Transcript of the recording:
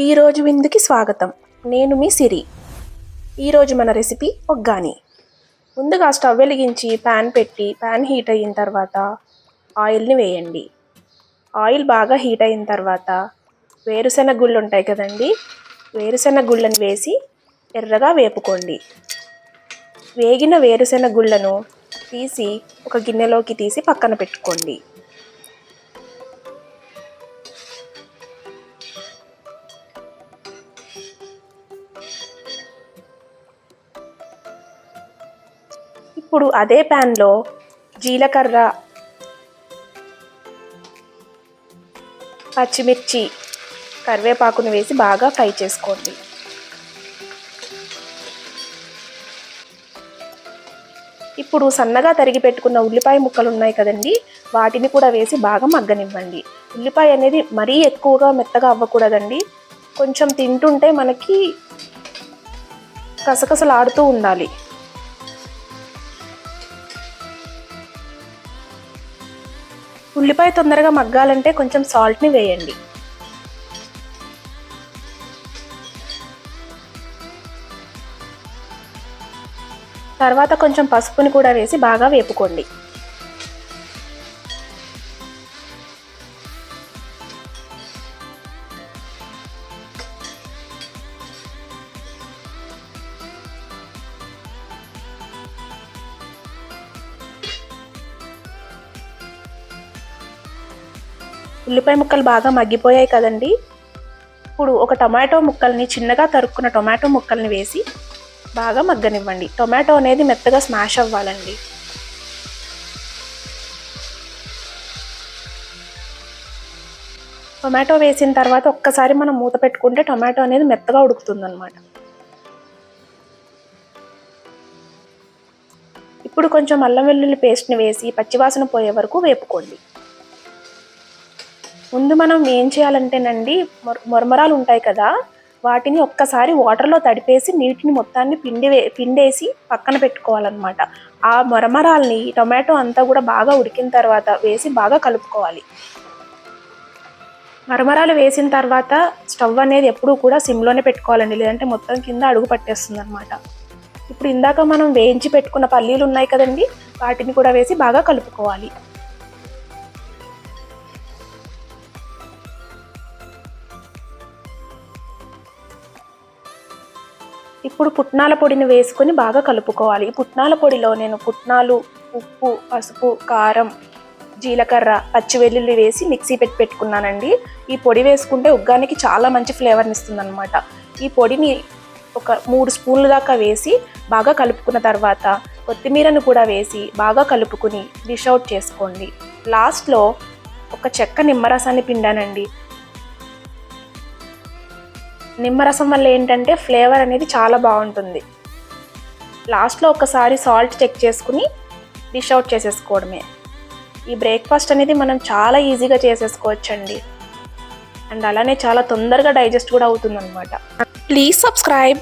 ఈరోజు విందుకి స్వాగతం. నేను మీ సిరి. ఈరోజు మన రెసిపీ ఒగ్గాని. ముందుగా స్టవ్ వెలిగించి ప్యాన్ పెట్టి ప్యాన్ హీట్ అయిన తర్వాత ఆయిల్ని వేయండి. ఆయిల్ బాగా హీట్ అయిన తర్వాత వేరుశెనగ గుళ్ళు ఉంటాయి కదండి? వేరుశెనగ గుళ్ళని వేసి ఎర్రగా వేపుకోండి. వేగిన వేరుశెనగ గుళ్ళను తీసి ఒక గిన్నెలోకి తీసి పక్కన పెట్టుకోండి. ఇప్పుడు అదే ప్యాన్లో జీలకర్ర పచ్చిమిర్చి కరివేపాకును వేసి బాగా ఫ్రై చేసుకోండి. ఇప్పుడు సన్నగా తరిగి పెట్టుకున్న ఉల్లిపాయ ముక్కలు ఉన్నాయి కదండి వాటిని కూడా వేసి బాగా మగ్గనివ్వండి. ఉల్లిపాయ అనేది మరీ ఎక్కువగా మెత్తగా అవ్వకూడదండి. కొంచెం తింటుంటే మనకి కసకసలాడుతూ ఉండాలి. ఉల్లిపాయ తొందరగా మగ్గాలంటే కొంచెం సాల్ట్ని వేయండి. తర్వాత కొంచెం పసుపుని కూడా వేసి బాగా వేపుకోండి. ఉల్లిపాయ ముక్కలు బాగా మగ్గిపోయాయి కదండి. ఇప్పుడు ఒక టొమాటో ముక్కల్ని చిన్నగా తరుక్కున్న టొమాటో ముక్కల్ని వేసి బాగా మగ్గనివ్వండి. టొమాటో అనేది మెత్తగా స్మాష్ అవ్వాలండి. టొమాటో వేసిన తర్వాత ఒక్కసారి మనం మూత పెట్టుకుంటే టొమాటో అనేది మెత్తగా ఉడుకుతుంది అనమాట ఇప్పుడు కొంచెం అల్లం వెల్లుల్లి పేస్ట్ని వేసి పచ్చివాసన పోయే వరకు వేపుకోండి. ముందు మనం ఏం చేయాలంటేనండి మొరమరాలు ఉంటాయి కదా వాటిని ఒక్కసారి వాటర్లో తడిపేసి నీటిని మొత్తాన్ని పిండి పిండేసి పక్కన పెట్టుకోవాలన్నమాట. ఆ మొరమరాల్ని టొమాటో అంతా కూడా బాగా ఉడికిన తర్వాత వేసి బాగా కలుపుకోవాలి. మరమరాలు వేసిన తర్వాత స్టవ్ అనేది ఎప్పుడూ కూడా సిమ్లోనే పెట్టుకోవాలండి లేదంటే మొత్తం కింద అడుగు పట్టేస్తుంది అనమాట ఇప్పుడు ఇందాక మనం వేయించి పెట్టుకున్న పల్లీలు ఉన్నాయి కదండి వాటిని కూడా వేసి బాగా కలుపుకోవాలి. ఇప్పుడు పుట్నాల పొడిని వేసుకొని బాగా కలుపుకోవాలి. ఈ పుట్నాల పొడిలో నేను పుట్నాలు ఉప్పు పసుపు కారం జీలకర్ర పచ్చి వెల్లుల్లి వేసి మిక్సీ పెట్టి పెట్టుకున్నానండి. ఈ పొడి వేసుకుంటే ఉగ్గానికి చాలా మంచి ఫ్లేవర్ని ఇస్తుంది అనమాట ఈ పొడిని ఒక మూడు స్పూన్లు దాకా వేసి బాగా కలుపుకున్న తర్వాత కొత్తిమీరను కూడా వేసి బాగా కలుపుకుని డిష్ అవుట్ చేసుకోండి. లాస్ట్లో ఒక చెక్క నిమ్మరసాన్ని పిండానండి. నిమ్మరసం వల్ల ఏంటంటే ఫ్లేవర్ అనేది చాలా బాగుంటుంది. లాస్ట్లో ఒకసారి సాల్ట్ చెక్ చేసుకుని డిష్ అవుట్ చేసేసుకోవడమే. ఈ బ్రేక్ఫాస్ట్ అనేది మనం చాలా ఈజీగా చేసేసుకోవచ్చండి. అండ్ అలానే చాలా తొందరగా డైజెస్ట్ కూడా అవుతుంది అనమాట ప్లీజ్ సబ్స్క్రైబ్.